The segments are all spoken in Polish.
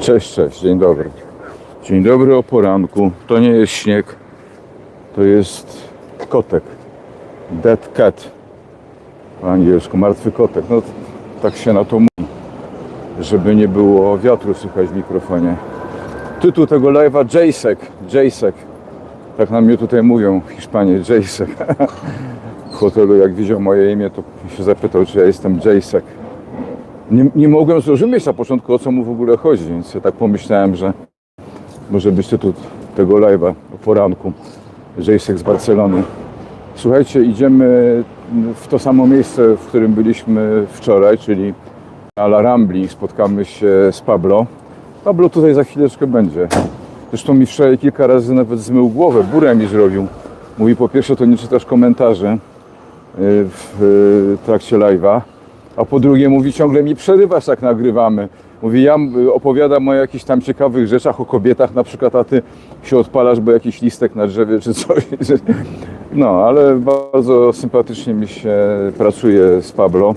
Cześć, cześć, dzień dobry. Dzień dobry o poranku. To nie jest śnieg, to jest kotek. Dead cat. Po angielsku, martwy kotek. No tak się na to mówi, żeby nie było wiatru słychać w mikrofonie. Tytuł tego live'a Jaysek. Jaysek. Tak na mnie tutaj mówią Hiszpanie, Jaysek. W hotelu jak widział moje imię, to się zapytał, czy ja jestem Jaysek. Nie, nie mogłem zrozumieć na początku, o co mu w ogóle chodzi, więc ja tak pomyślałem, że może być tytuł tego live'a o poranku. Jaysek z Barcelony. Słuchajcie, idziemy w to samo miejsce, w którym byliśmy wczoraj, czyli na La Rambli. Spotkamy się z Pablo. Pablo tutaj za chwileczkę będzie. Zresztą mi wczoraj kilka razy nawet zmył głowę, burę mi zrobił. Mówi, po pierwsze to nie czytasz komentarzy y, w y, trakcie live'a, a po drugie mówi, ciągle mi przerywasz jak nagrywamy. Mówi, ja opowiadam o jakichś tam ciekawych rzeczach, o kobietach na przykład, a ty się odpalasz, bo jakiś listek na drzewie czy coś. No, ale bardzo sympatycznie mi się pracuje z Pablo.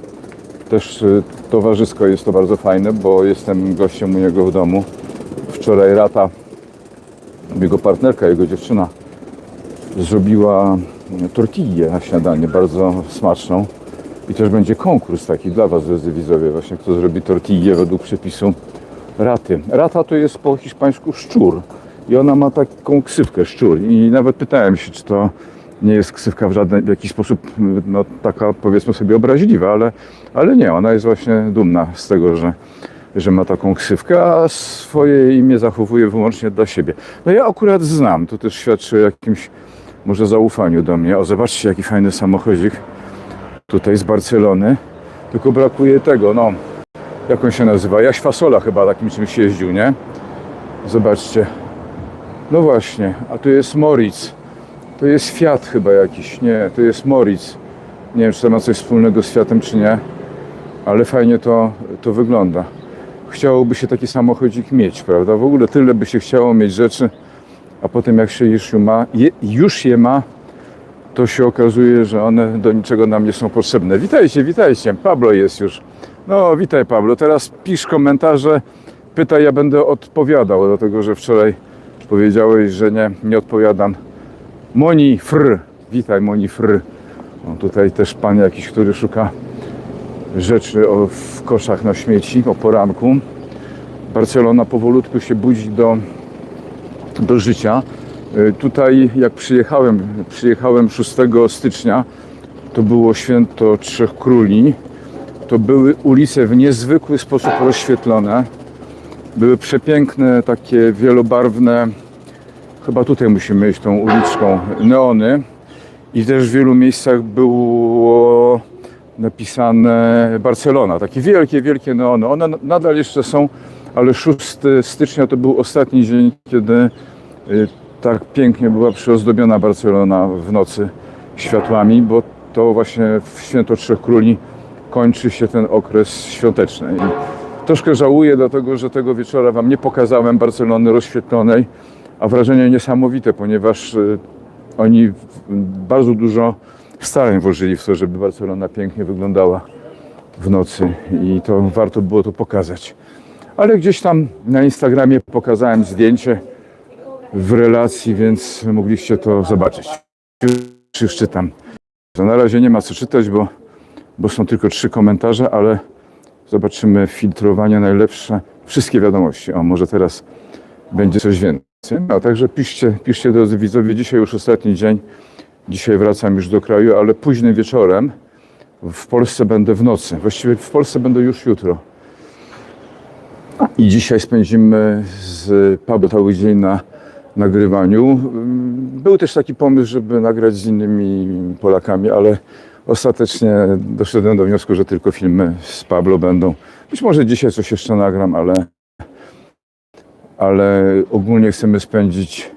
Też y, towarzysko jest to bardzo fajne, bo jestem gościem u niego w domu. Wczoraj Rata, jego partnerka, jego dziewczyna, zrobiła tortillę na śniadanie, bardzo smaczną. I też będzie konkurs taki dla Was, drodzy widzowie, właśnie kto zrobi tortillę według przepisu raty. Rata to jest po hiszpańsku szczur i ona ma taką ksywkę szczur i nawet pytałem się, czy to nie jest ksywka w żaden w jakiś sposób no, taka powiedzmy sobie obraźliwa, ale, ale nie, ona jest właśnie dumna z tego, że, że ma taką ksywkę, a swoje imię zachowuje wyłącznie dla siebie. No ja akurat znam, to też świadczy o jakimś może zaufaniu do mnie. O, zobaczcie jaki fajny samochodzik tutaj z Barcelony. Tylko brakuje tego, no, jak on się nazywa? Jaś Fasola chyba takim czymś jeździł, nie? Zobaczcie. No właśnie, a tu jest Moritz. To jest Fiat chyba jakiś. Nie, to jest Moritz. Nie wiem, czy to ma coś wspólnego z Fiatem, czy nie. Ale fajnie to, to wygląda. Chciałoby się taki samochodzik mieć, prawda? W ogóle tyle by się chciało mieć rzeczy, a potem jak się już ma, je, już je ma, to się okazuje, że one do niczego nam nie są potrzebne. Witajcie, witajcie. Pablo jest już. No, witaj Pablo. Teraz pisz komentarze, pytaj, ja będę odpowiadał, dlatego że wczoraj powiedziałeś, że nie, nie odpowiadam. Moni Fr. Witaj Moni Fr. O, tutaj też pan jakiś, który szuka rzeczy o, w koszach na śmieci o poranku. Barcelona powolutku się budzi do, do życia. Y, Tutaj jak przyjechałem, przyjechałem 6 stycznia, to było święto Trzech Króli. To były ulice w niezwykły sposób rozświetlone. Były przepiękne, takie wielobarwne, chyba tutaj musimy iść tą uliczką, neony. I też w wielu miejscach było napisane Barcelona. Takie wielkie, wielkie neony. One nadal jeszcze są, ale 6 stycznia to był ostatni dzień, kiedy y, tak pięknie była przyozdobiona Barcelona w nocy światłami, bo to właśnie w Święto Trzech Króli kończy się ten okres świąteczny. I troszkę żałuję, dlatego że tego wieczora Wam nie pokazałem Barcelony rozświetlonej, a wrażenie niesamowite, ponieważ y, oni bardzo dużo starań włożyli w to, żeby Barcelona pięknie wyglądała w nocy i to warto było to pokazać. Ale gdzieś tam na Instagramie pokazałem zdjęcie w relacji, więc mogliście to zobaczyć. Już czytam. Na razie nie ma co czytać, bo, bo są tylko trzy komentarze, ale zobaczymy filtrowanie najlepsze. Wszystkie wiadomości. O, może teraz będzie coś więcej. No, także piszcie, piszcie drodzy widzowie. Dzisiaj już ostatni dzień. Dzisiaj wracam już do kraju, ale późnym wieczorem w Polsce będę w nocy. Właściwie w Polsce będę już jutro. I dzisiaj spędzimy z Pablo cały dzień na nagrywaniu. Był też taki pomysł, żeby nagrać z innymi Polakami, ale ostatecznie doszedłem do wniosku, że tylko filmy z Pablo będą. Być może dzisiaj coś jeszcze nagram, ale, ale ogólnie chcemy spędzić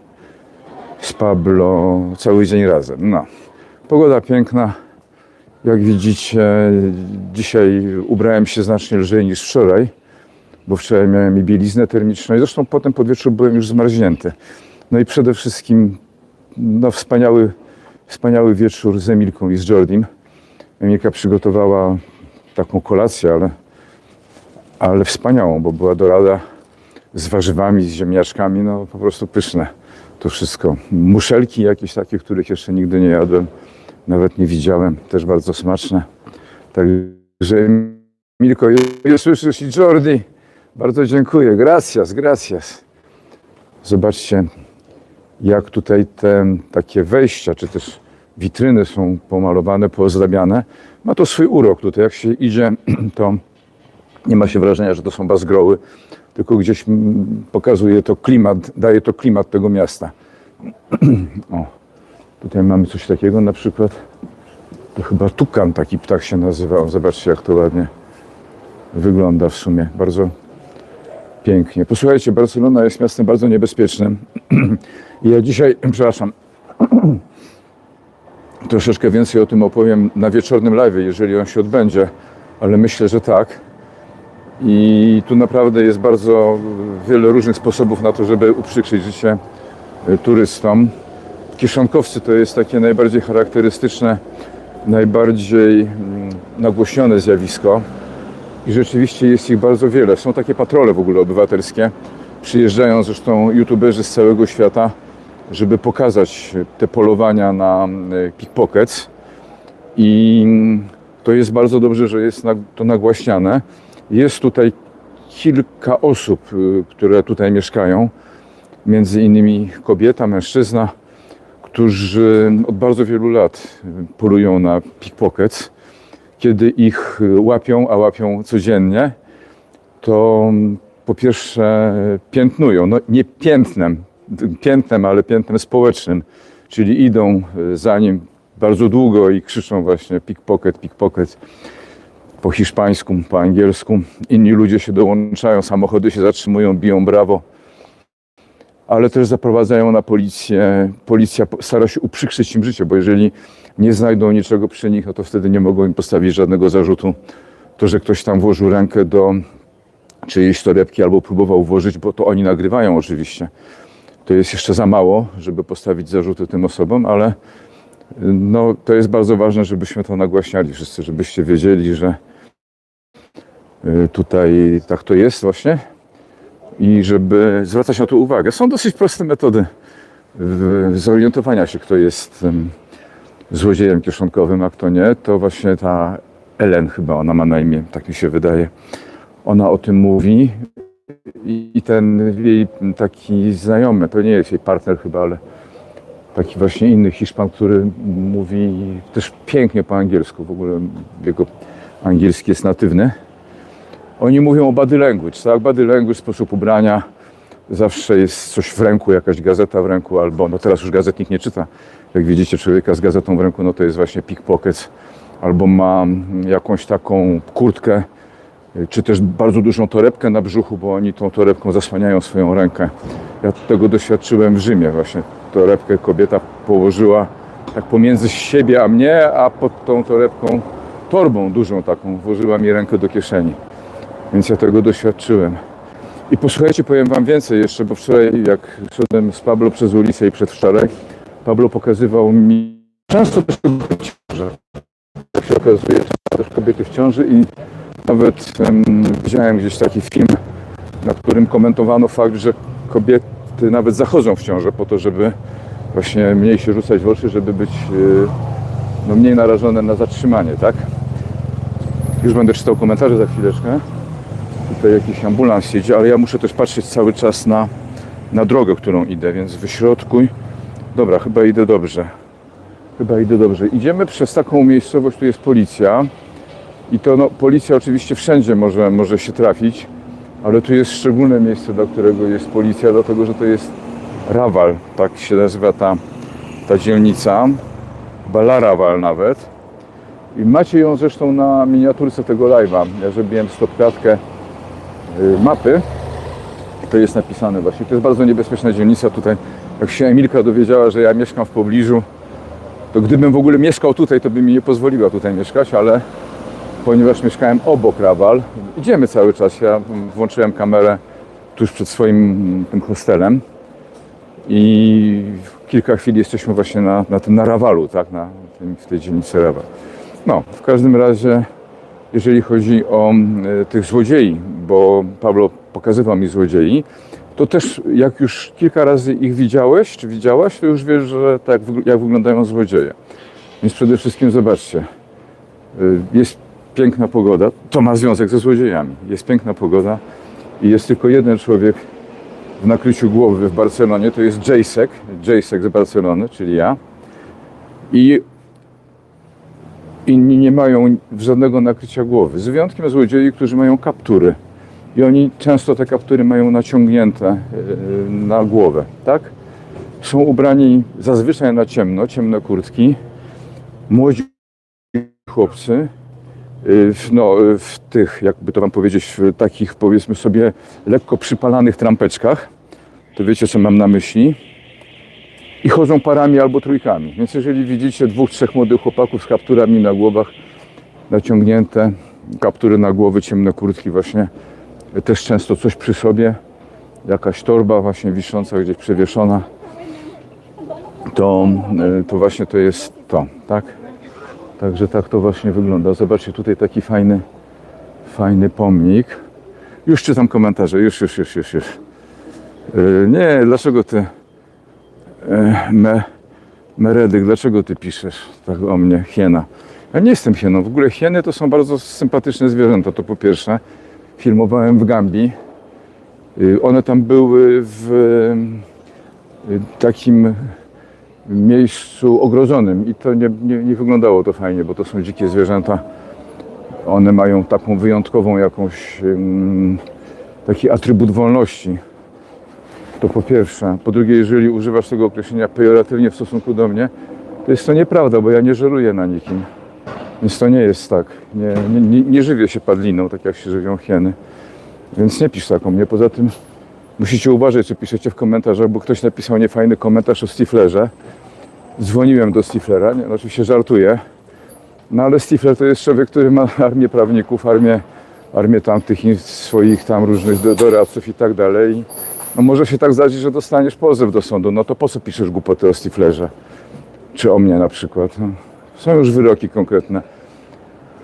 z Pablo cały dzień razem. No. Pogoda piękna. Jak widzicie, dzisiaj ubrałem się znacznie lżej niż wczoraj bo wczoraj miałem i bieliznę termiczną i zresztą potem pod wieczór byłem już zmarznięty. No i przede wszystkim no, wspaniały, wspaniały wieczór z Emilką i z Jordim. Emilka przygotowała taką kolację, ale, ale wspaniałą, bo była dorada z warzywami, z ziemniaczkami, no po prostu pyszne to wszystko. Muszelki jakieś takie, których jeszcze nigdy nie jadłem, nawet nie widziałem, też bardzo smaczne. Także Milko, je słyszysz i Jordi, bardzo dziękuję, gracias, gracias. Zobaczcie, jak tutaj te takie wejścia, czy też witryny są pomalowane, poozdabiane. Ma to swój urok tutaj. Jak się idzie, to nie ma się wrażenia, że to są bazgroły, tylko gdzieś mm, pokazuje to klimat, daje to klimat tego miasta. o, tutaj mamy coś takiego na przykład. To chyba tukan taki ptak się nazywał. Zobaczcie, jak to ładnie wygląda w sumie. Bardzo pięknie. Posłuchajcie, Barcelona jest miastem bardzo niebezpiecznym. Ja dzisiaj, przepraszam, troszeczkę więcej o tym opowiem na wieczornym live, jeżeli on się odbędzie, ale myślę, że tak. I tu naprawdę jest bardzo wiele różnych sposobów na to, żeby uprzykrzyć życie turystom. Kieszonkowcy to jest takie najbardziej charakterystyczne, najbardziej mm, nagłośnione zjawisko. I rzeczywiście jest ich bardzo wiele. Są takie patrole w ogóle obywatelskie. Przyjeżdżają zresztą youtuberzy z całego świata, żeby pokazać te polowania na y, pickpockets. I to jest bardzo dobrze, że jest to nagłaśniane. Jest tutaj kilka osób, y, które tutaj mieszkają, między innymi kobieta, mężczyzna, którzy od bardzo wielu lat polują na pickpockets. Kiedy ich y, łapią, a łapią codziennie, to mm, po pierwsze piętnują, no nie piętnem, piętnem, ale piętnem społecznym, czyli idą y, za nim bardzo długo i krzyczą właśnie pickpocket, pickpocket po hiszpańsku, po angielsku. Inni ludzie się dołączają, samochody się zatrzymują, biją brawo, ale też zaprowadzają na policję. Policja po- stara się uprzykrzyć im życie, bo jeżeli nie znajdą niczego przy nich, no to wtedy nie mogą im postawić żadnego zarzutu. To, że ktoś tam włożył rękę do czyjejś torebki albo próbował włożyć, bo to oni nagrywają oczywiście. To jest jeszcze za mało, żeby postawić zarzuty tym osobom, ale no, to jest bardzo ważne, żebyśmy to nagłaśniali wszyscy, żebyście wiedzieli, że y, tutaj tak to jest właśnie i żeby zwracać na to uwagę. Są dosyć proste metody zorientowania się, kto jest złodziejem kieszonkowym, a kto nie. To właśnie ta Ellen chyba, ona ma na imię, tak mi się wydaje. Ona o tym mówi i ten jej taki znajomy, to nie jest jej partner chyba, ale taki właśnie inny Hiszpan, który mówi też pięknie po angielsku, w ogóle jego angielski jest natywny. Oni mówią o body language, tak? Body language, sposób ubrania, zawsze jest coś w ręku, jakaś gazeta w ręku, albo, no teraz już gazet nikt nie czyta. Jak widzicie człowieka z gazetą w ręku, no to jest właśnie pickpockets, albo ma jakąś taką kurtkę, czy też bardzo dużą torebkę na brzuchu, bo oni tą torebką zasłaniają swoją rękę. Ja tego doświadczyłem w Rzymie właśnie. Torebkę kobieta położyła tak pomiędzy siebie a mnie, a pod tą torebką, torbą dużą taką, włożyła mi rękę do kieszeni. Więc ja tego doświadczyłem. I posłuchajcie, powiem wam więcej jeszcze, bo wczoraj jak szedłem z Pablo przez ulicę i przedwczoraj, Pablo pokazywał mi często też kobiety w ciąży. Jak się okazuje, też kobiety w ciąży i nawet em, widziałem gdzieś taki film, na którym komentowano fakt, że kobiety nawet zachodzą w ciążę po to, żeby właśnie mniej się rzucać w oczy, żeby być y, no, mniej narażone na zatrzymanie, tak? Już będę czytał komentarze za chwileczkę. Jakiś ambulans jedzie, ale ja muszę też patrzeć cały czas na, na drogę, którą idę, więc wyśrodkuj. Dobra, chyba idę dobrze. Chyba idę dobrze. Idziemy przez taką miejscowość, tu jest policja. I to no, policja oczywiście wszędzie może, może się trafić, ale tu jest szczególne miejsce, dla którego jest policja, dlatego że to jest Rawal, tak się nazywa ta, ta dzielnica, Balaraval nawet. I macie ją zresztą na miniaturce tego live'a. Ja zrobiłem stopklatkę y, mapy. To jest napisane właśnie. To jest bardzo niebezpieczna dzielnica tutaj. Jak się Emilka dowiedziała, że ja mieszkam w pobliżu, to gdybym w ogóle mieszkał tutaj, to by mi nie pozwoliła tutaj mieszkać, ale ponieważ mieszkałem obok Rawal, idziemy cały czas. Ja włączyłem kamerę tuż przed swoim mm, tym hostelem i kilka chwil jesteśmy właśnie na, na tym na Rawalu, tak, na tym, w tej dzielnicy Rawal. No, w każdym razie, jeżeli chodzi o mm, tych złodziei bo Pablo pokazywał mi złodziei, to też jak już kilka razy ich widziałeś, czy widziałaś, to już wiesz, że tak jak wyglądają złodzieje. Więc przede wszystkim zobaczcie, y, jest piękna pogoda, to ma związek ze złodziejami. Jest piękna pogoda i jest tylko jeden człowiek w nakryciu głowy w Barcelonie, to jest Jacek, Jacek z Barcelony, czyli ja. I inni nie mają żadnego nakrycia głowy, z wyjątkiem złodziei, którzy mają kaptury. I oni często te kaptury mają naciągnięte yy, na głowę, tak? Są ubrani zazwyczaj na ciemno, ciemne kurtki. Młodzi chłopcy, w, no, yy, w tych, jakby to wam powiedzieć, w takich powiedzmy sobie lekko przypalanych trampeczkach. To wiecie, co mam na myśli. I chodzą parami albo trójkami. Więc jeżeli widzicie dwóch, trzech młodych chłopaków z kapturami na głowach, naciągnięte, kaptury na głowy, ciemne kurtki właśnie, też często coś przy sobie, jakaś torba właśnie wisząca, gdzieś przewieszona, to, e, to właśnie to jest to, tak? Także tak to właśnie wygląda. Zobaczcie, tutaj taki fajny, fajny pomnik. Już czytam komentarze, już, już, już, już, już. E, Nie, dlaczego ty, e, me, Meredyk, dlaczego ty piszesz tak o mnie, hiena? Ja nie jestem hieną. W ogóle hieny to są bardzo sympatyczne zwierzęta, to po pierwsze. Filmowałem w Gambii. Y, One tam były w y, takim miejscu ogrodzonym i to nie, nie, nie wyglądało to fajnie, bo to są dzikie zwierzęta. One mają taką wyjątkową jakąś taki atrybut wolności. To po pierwsze. Po drugie, jeżeli używasz tego określenia pejoratywnie w stosunku do mnie, to jest to nieprawda, bo ja nie żeruję na nikim. Więc to nie jest tak. Nie, nie, nie, nie żywię się padliną, tak jak się żywią hieny. Więc nie pisz tak o mnie. Poza tym musicie uważać, co piszecie w komentarzach, bo ktoś napisał niefajny komentarz o Stiflerze. Dzwoniłem do Stiflera, nie, no oczywiście żartuję. No ale Stifler to jest człowiek, który ma armię prawników, armię, armię tamtych swoich tam różnych do- doradców i tak dalej. No może się tak zdarzyć, że dostaniesz pozew do sądu. No to po co piszesz głupoty o Stiflerze? Czy o mnie na przykład? No, są już wyroki konkretne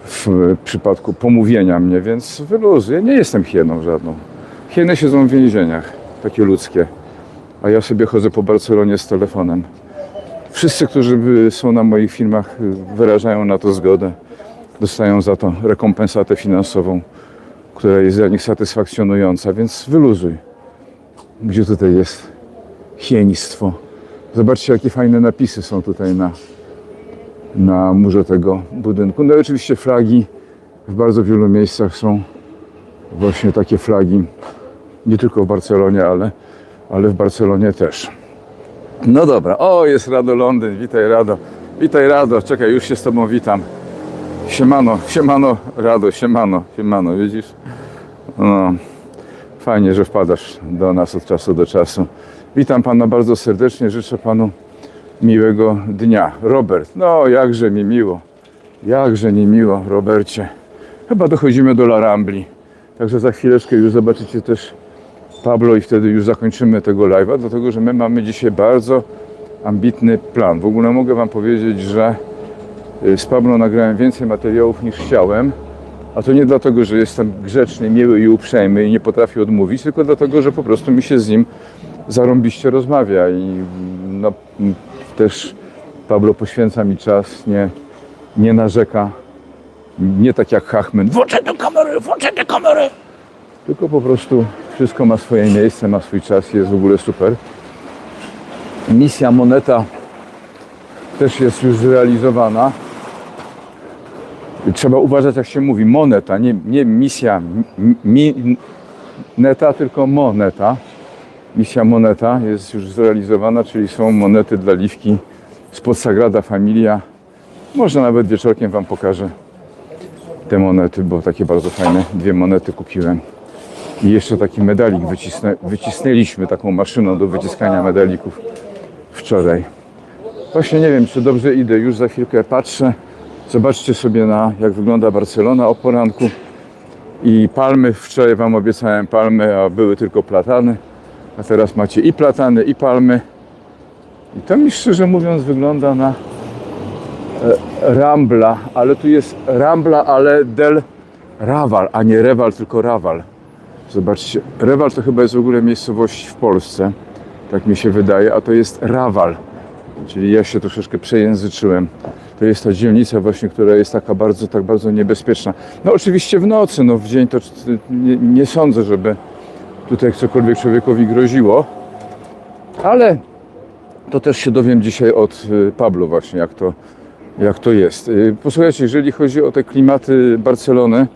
w przypadku pomówienia mnie, więc wyluzuję. Ja nie jestem hieną żadną. Hieny siedzą w więzieniach, takie ludzkie. A ja sobie chodzę po Barcelonie z telefonem. Wszyscy, którzy są na moich filmach, wyrażają na to zgodę. Dostają za to rekompensatę finansową, która jest dla nich satysfakcjonująca, więc wyluzuj. Gdzie tutaj jest hienistwo? Zobaczcie, jakie fajne napisy są tutaj na, na murze tego budynku. No i oczywiście flagi w bardzo wielu miejscach są właśnie takie flagi. Nie tylko w Barcelonie, ale, ale w Barcelonie też. No dobra, o jest Rado Londyn, witaj Rado. Witaj Rado, czekaj, już się z Tobą witam. Siemano, siemano Rado, siemano, siemano, widzisz? No, fajnie, że wpadasz do nas od czasu do czasu. Witam Pana bardzo serdecznie, życzę Panu miłego dnia. Robert, no jakże mi miło, jakże mi miło, Robercie. Chyba dochodzimy do La Rambli, także za chwileczkę już zobaczycie też Pablo i wtedy już zakończymy tego live'a, dlatego że my mamy dzisiaj bardzo ambitny plan. W ogóle mogę Wam powiedzieć, że y, z Pablo nagrałem więcej materiałów niż chciałem, a to nie dlatego, że jestem grzeczny, miły i uprzejmy i nie potrafię odmówić, tylko dlatego, że po prostu mi się z nim zarąbiście rozmawia i no, też Pablo poświęca mi czas, nie, nie narzeka, nie tak jak Hachman, włączę tę kamerę, włączę tę kamerę, tylko po prostu wszystko ma swoje miejsce, ma swój czas i jest w ogóle super. Misja Moneta też jest już zrealizowana. Trzeba uważać, jak się mówi, moneta, nie, nie misja mi, mi, neta, tylko moneta. Misja moneta jest już zrealizowana, czyli są monety dla Liwki spod Sagrada Familia. Może nawet wieczorkiem Wam pokażę te monety, bo takie bardzo fajne dwie monety kupiłem. I jeszcze taki medalik wycisnę, wycisnęliśmy taką maszyną do wyciskania medalików wczoraj. Właśnie nie wiem, czy dobrze idę, już za chwilkę patrzę. Zobaczcie sobie na jak wygląda Barcelona o poranku. I palmy, wczoraj Wam obiecałem palmy, a były tylko platany. A teraz macie i platany, i palmy. I to mi szczerze mówiąc wygląda na e, Rambla, ale tu jest Rambla, ale del Raval, a nie Rewal, tylko Raval. Zobaczcie, Rewal to chyba jest w ogóle miejscowość w Polsce, tak mi się wydaje, a to jest Rawal, czyli ja się troszeczkę przejęzyczyłem. To jest ta dzielnica właśnie, która jest taka bardzo, tak bardzo niebezpieczna. No oczywiście w nocy, no w dzień to nie, nie sądzę, żeby tutaj cokolwiek człowiekowi groziło, ale to też się dowiem dzisiaj od y, Pablo właśnie, jak to, jak to jest. Y, Posłuchajcie, jeżeli chodzi o te klimaty Barcelony,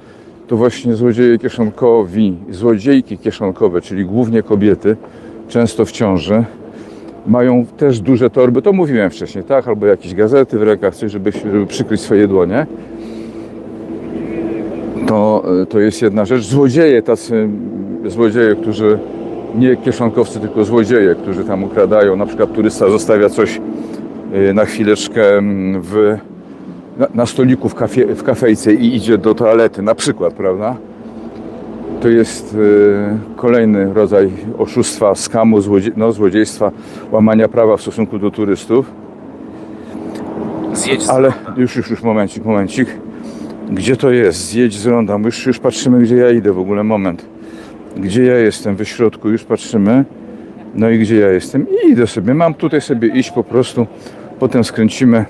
to właśnie złodzieje kieszonkowi, złodziejki kieszonkowe, czyli głównie kobiety, często w ciąży, mają też duże torby, to mówiłem wcześniej, tak? Albo jakieś gazety w rękach, coś, żeby, żeby przykryć swoje dłonie. To, y, to jest jedna rzecz. Złodzieje, tacy złodzieje, którzy nie kieszonkowcy, tylko złodzieje, którzy tam ukradają. Na przykład turysta zostawia coś y, na chwileczkę mm, w, na, na stoliku w, kafie, w kafejce i idzie do toalety, na przykład, prawda? To jest y, kolejny rodzaj oszustwa, skamu, złodzie, no, złodziejstwa, łamania prawa w stosunku do turystów. Zjedź z Ale już, już, już, momencik, momencik. Gdzie to jest? Zjedź z ronda. My Już, już patrzymy, gdzie ja idę w ogóle. Moment. Gdzie ja jestem? W środku już patrzymy. No i gdzie ja jestem? I idę sobie. Mam tutaj sobie iść po prostu. Potem skręcimy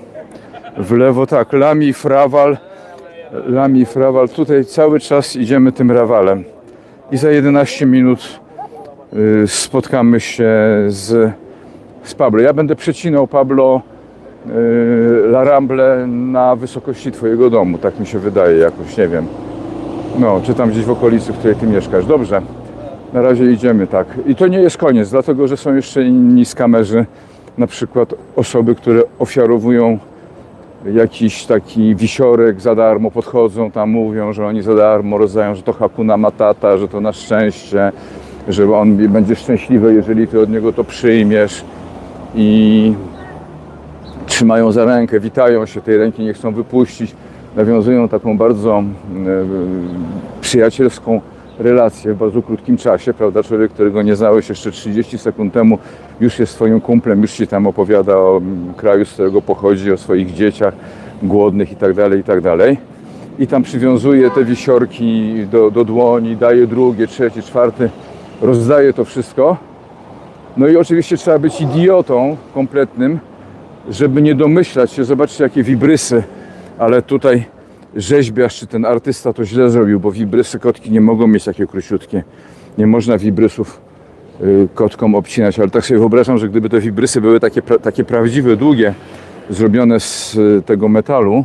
w lewo. Tak, Lami, Frawal. Lami, Frawal. Tutaj cały czas idziemy tym rawalem. I za 11 minut y, spotkamy się z, z Pablo. Ja będę przecinał Pablo y, La Ramble na wysokości Twojego domu, tak mi się wydaje jakoś, nie wiem. No, czy tam gdzieś w okolicy, w której Ty mieszkasz. Dobrze, na razie idziemy tak. I to nie jest koniec, dlatego że są jeszcze inni skamerzy, na przykład osoby, które ofiarowują jakiś taki wisiorek za darmo, podchodzą tam, mówią, że oni za darmo rozdają, że to Hakuna Matata, że to na szczęście, że on będzie szczęśliwy, jeżeli Ty od niego to przyjmiesz. I trzymają za rękę, witają się, tej ręki nie chcą wypuścić, nawiązują taką bardzo e, przyjacielską relację w bardzo krótkim czasie, prawda? Człowiek, którego nie znałeś jeszcze 30 sekund temu, już jest twoim kumplem, już ci tam opowiada o kraju, z którego pochodzi, o swoich dzieciach głodnych i tak dalej, i tak. I tam przywiązuje te wisiorki do, do dłoni, daje drugie, trzecie, czwarte, rozdaje to wszystko. No i oczywiście trzeba być idiotą kompletnym, żeby nie domyślać się, zobaczcie jakie wibrysy, ale tutaj rzeźbiarz czy ten artysta to źle zrobił, bo wibrysy kotki nie mogą mieć takie króciutkie. Nie można wibrysów y, kotkom obcinać, ale tak sobie wyobrażam, że gdyby te wibrysy były takie, takie prawdziwe, długie, zrobione z y, tego metalu,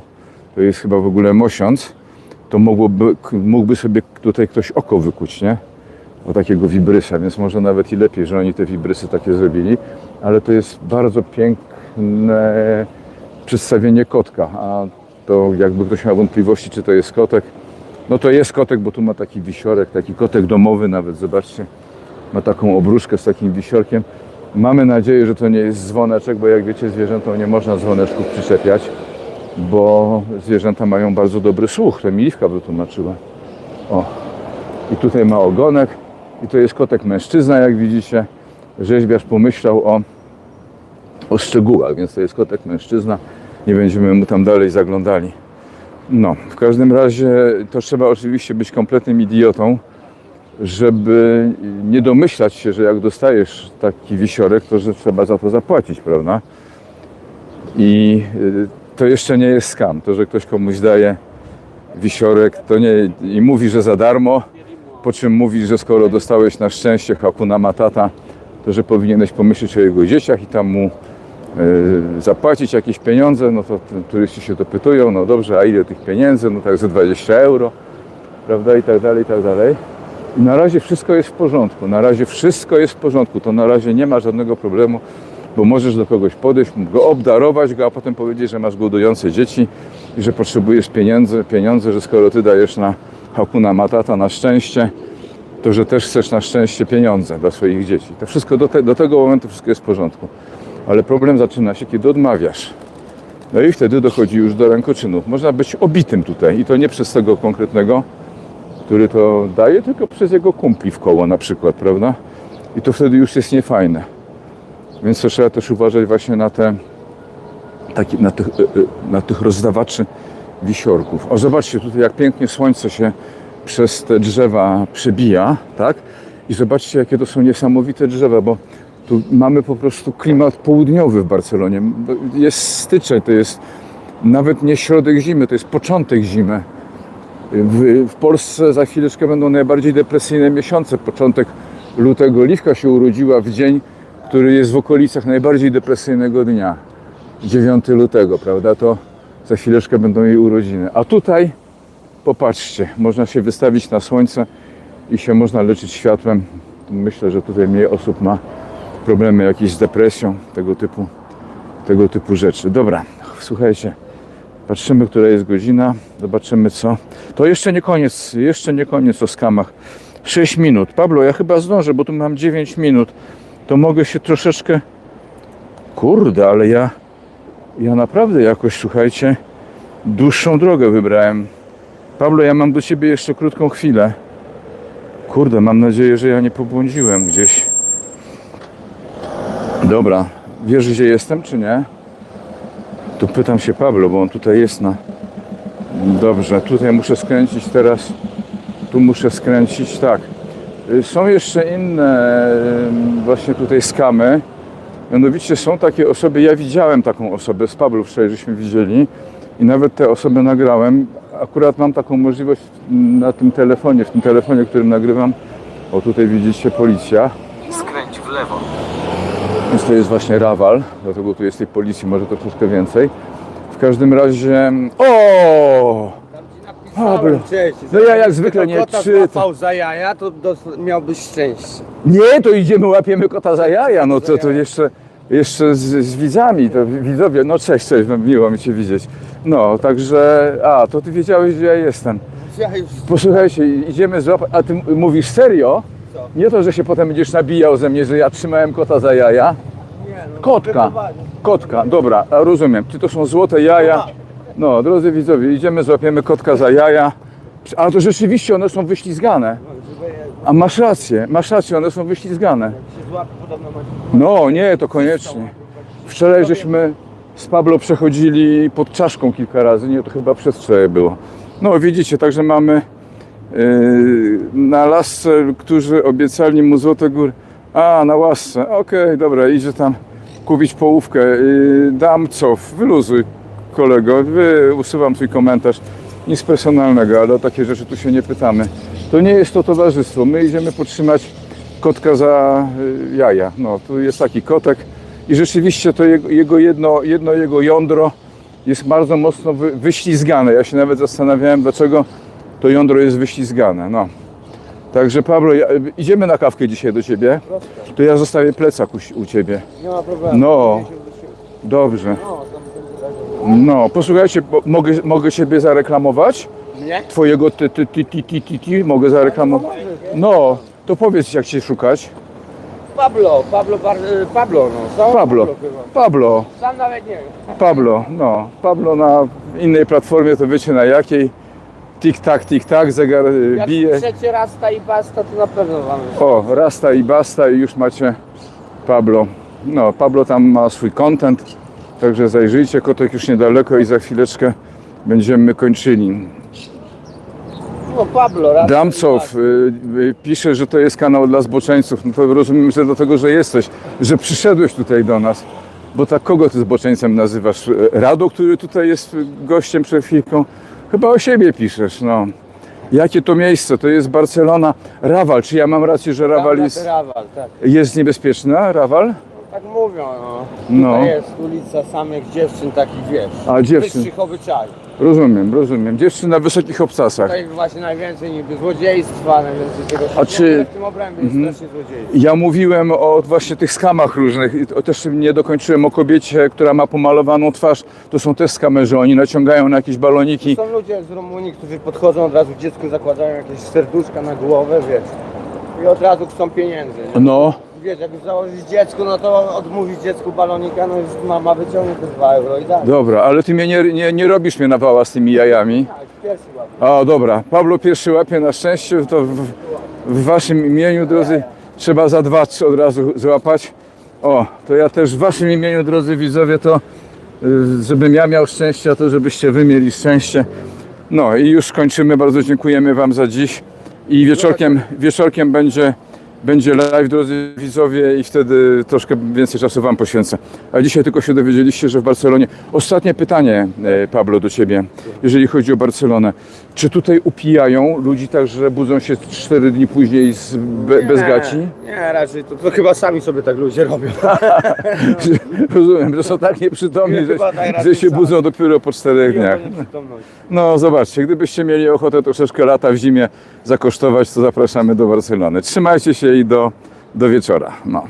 to jest chyba w ogóle mosiąc, to mogłoby, mógłby sobie tutaj ktoś oko wykuć, nie? O takiego wibrysa, więc może nawet i lepiej, że oni te wibrysy takie zrobili, ale to jest bardzo piękne przedstawienie kotka, a to jakby ktoś miał wątpliwości, czy to jest kotek, no to jest kotek, bo tu ma taki wisiorek, taki kotek domowy nawet, zobaczcie, ma taką obruszkę z takim wisiorkiem. Mamy nadzieję, że to nie jest dzwoneczek, bo jak wiecie, zwierzętom nie można dzwoneczków przyczepiać, bo zwierzęta mają bardzo dobry słuch, to mi Liwka wytłumaczyła. O, i tutaj ma ogonek i to jest kotek mężczyzna, jak widzicie. Rzeźbiarz pomyślał o, o szczegółach, więc to jest kotek mężczyzna. Nie będziemy mu tam dalej zaglądali. No, w każdym razie to trzeba oczywiście być kompletnym idiotą, żeby nie domyślać się, że jak dostajesz taki wisiorek, to że trzeba za to zapłacić, prawda? I y, to jeszcze nie jest skam. To, że ktoś komuś daje wisiorek, to nie i mówi, że za darmo, po czym mówi, że skoro dostałeś na szczęście Hakuna Matata, to że powinieneś pomyśleć o jego dzieciach i tam mu zapłacić jakieś pieniądze, no to turyści się dopytują, no dobrze, a ile tych pieniędzy? No tak za 20 euro, prawda, i tak dalej, i tak dalej. I na razie wszystko jest w porządku, na razie wszystko jest w porządku, to na razie nie ma żadnego problemu, bo możesz do kogoś podejść, go obdarować go, a potem powiedzieć, że masz głodujące dzieci i że potrzebujesz pieniędzy, pieniądze, że skoro ty dajesz na Hakuna Matata na szczęście, to że też chcesz na szczęście pieniądze dla swoich dzieci. To wszystko do, te, do tego momentu wszystko jest w porządku. Ale problem zaczyna się, kiedy odmawiasz. No i wtedy dochodzi już do rękoczynów. Można być obitym tutaj i to nie przez tego konkretnego, który to daje, tylko przez jego kumpli w koło na przykład, prawda? I to wtedy już jest niefajne. Więc to trzeba też uważać właśnie na te, taki, na, tych, y, y, na tych rozdawaczy wisiorków. O, zobaczcie tutaj, jak pięknie słońce się przez te drzewa przebija, tak? I zobaczcie, jakie to są niesamowite drzewa, bo tu mamy po prostu klimat południowy w Barcelonie. Jest styczeń, to jest nawet nie środek zimy, to jest początek zimy. W, w Polsce za chwileczkę będą najbardziej depresyjne miesiące. Początek lutego. Liwka się urodziła w dzień, który jest w okolicach najbardziej depresyjnego dnia. 9 lutego, prawda? To za chwileczkę będą jej urodziny. A tutaj, popatrzcie, można się wystawić na słońce i się można leczyć światłem. Myślę, że tutaj mniej osób ma problemy jakieś z depresją, tego typu, tego typu rzeczy. Dobra, słuchajcie. Patrzymy, która jest godzina, zobaczymy co. To jeszcze nie koniec, jeszcze nie koniec o skamach. 6 minut. Pablo, ja chyba zdążę, bo tu mam 9 minut. To mogę się troszeczkę. Kurde, ale ja. Ja naprawdę jakoś, słuchajcie, dłuższą drogę wybrałem. Pablo, ja mam do ciebie jeszcze krótką chwilę. Kurde, mam nadzieję, że ja nie pobłądziłem gdzieś. Dobra, wiesz gdzie jestem, czy nie? Tu pytam się Pablo, bo on tutaj jest na. Dobrze, tutaj muszę skręcić teraz. Tu muszę skręcić, tak. Y, Są jeszcze inne właśnie tutaj skamy. Mianowicie są takie osoby, ja widziałem taką osobę z Pablo wczoraj, żeśmy widzieli i nawet te osoby nagrałem. Akurat mam taką możliwość na tym telefonie, w tym telefonie, którym nagrywam. O tutaj widzicie policja. Skręć w lewo. Więc to jest właśnie Rawal, dlatego tu jest tej policji może troszkę więcej. W każdym razie... O! Cześć. No ja jak zwykle nie czytam. za jaja, to dos- miałbyś szczęście. Nie, to idziemy, łapiemy kota za jaja. No to, to jeszcze, jeszcze z, z widzami, to widzowie. No cześć, cześć, no, miło mi Cię widzieć. No, także... A, to Ty wiedziałeś, gdzie ja jestem. Ja już Posłuchajcie, idziemy złapać... A Ty m- mówisz serio? Co? Nie to, że się potem będziesz nabijał ze mnie, że ja trzymałem kota za jaja. nie, no, Kotka. Kotka, dobra, rozumiem. Czy to są złote jaja? No, drodzy widzowie, idziemy, złapiemy kotka za jaja. A to rzeczywiście one są wyślizgane. No, żeby A masz rację, masz rację, one są wyślizgane. się złapie, podobno masz... No, nie, to koniecznie. Wczoraj żeśmy z Pablo przechodzili pod czaszką kilka razy, nie, to chyba przedwczoraj było. No, widzicie, także mamy na lasce, którzy obiecali mu Złote Góry. A, na łasce, okej, dobra, idzie tam kupić połówkę. Yy, dam cof, wyluzuj kolego, wy, usuwam twój komentarz. Nic personalnego, ale o takie rzeczy tu się nie pytamy. To nie jest to towarzystwo, my idziemy podtrzymać kotka za y, jaja. No, tu jest taki kotek i rzeczywiście to jego, jedno, jedno jego jądro jest bardzo mocno wy, wyślizgane. Ja się nawet zastanawiałem, dlaczego to jądro jest wyślizgane. No. Także Pablo, ja, idziemy na kawkę dzisiaj do Ciebie. To ja zostawię plecak u, u Ciebie. Nie ma problemu. No. Dobrze. No, No, posłuchajcie, bo mogę, mogę siebie zareklamować? Nie? Twojego ty, ty, ty, ty, ty, ty, ty, mogę zareklamować? No, to powiedz jak Cię szukać. Pablo, Pablo, Bar... y, Pablo, no. Sam Pablo, chyba. Pablo, Sam nawet nie wiem. Pablo, no. Pablo na innej platformie, to wiecie na jakiej. Tik-tak, tik-tak, zegar y, Jak bije. trzeci raz ta i basta, to na pewno wam jest. O, rasta i basta i już macie Pablo. No, Pablo tam ma swój content, także zajrzyjcie, kotek już niedaleko i za chwileczkę będziemy kończyli. No Pablo, raz Damcow y, y, pisze, że to jest kanał dla zboczeńców. No to rozumiem, że dlatego, że jesteś, że przyszedłeś tutaj do nas. Bo tak kogo ty zboczeńcem nazywasz? Y, Rado, który tutaj jest y, gościem przed chwilką? Chyba o siebie piszesz, no. Jakie to miejsce? To jest Barcelona. Rawal, czy ja mam rację, że Rawal jest, Rawal, tak. jest niebezpieczna? Rawal? Tak mówią, no. No. Tutaj jest ulica samych dziewczyn takich, wiesz. A, dziewczyn. Wyższych obyczajów. Rozumiem, rozumiem. Dziewczyn na wysokich obcasach. Tutaj właśnie najwięcej niby złodziejstwa, najwięcej tego A czy- Mhm. W tym obrębie jest strasznie złodziejstw. Ja mówiłem o właśnie tych skamach różnych. I to też nie dokończyłem o kobiecie, która ma pomalowaną twarz. To są też skamy, że oni naciągają na jakieś baloniki. Są ludzie z Rumunii, którzy podchodzą od razu dziecku, zakładają jakieś serduszka na głowę, wiesz. I od razu chcą pieniędzy. Nie? No, Wiesz, jak już założyć dziecku, no to odmówić dziecku balonika, no już mama wyciągnie te 2 euro i da. dobra, ale ty mnie nie, nie, nie robisz mnie na wała z tymi jajami. Tak, pierwszy łapie. A, dobra. Pablo pierwszy łapie na szczęście, to w, w waszym imieniu, drodzy, trzeba za dwa, trzy od razu złapać. O, to ja też w waszym imieniu, drodzy widzowie, to y, żebym ja miał szczęście, a to żebyście wy mieli szczęście. No i już kończymy. Bardzo dziękujemy Wam za dziś. I wieczorkiem, wieczorkiem będzie, będzie live, drodzy widzowie, i wtedy troszkę więcej czasu Wam poświęcę. A dzisiaj tylko się dowiedzieliście, że w Barcelonie. Ostatnie pytanie, e, Pablo, do Ciebie, jeżeli chodzi o Barcelonę. Czy tutaj upijają ludzi tak, że budzą się 4 dni później z, be, bez gaci? Nie, raczej to, to chyba sami sobie tak ludzie robią. Rozumiem, że są tak nieprzytomni, że, Chyba tak że raczej się sami. budzą dopiero po 4 dniach. No zobaczcie, gdybyście mieli ochotę troszeczkę lata w zimie zakosztować, to zapraszamy do Barcelony. Trzymajcie się i do, do wieczora. No.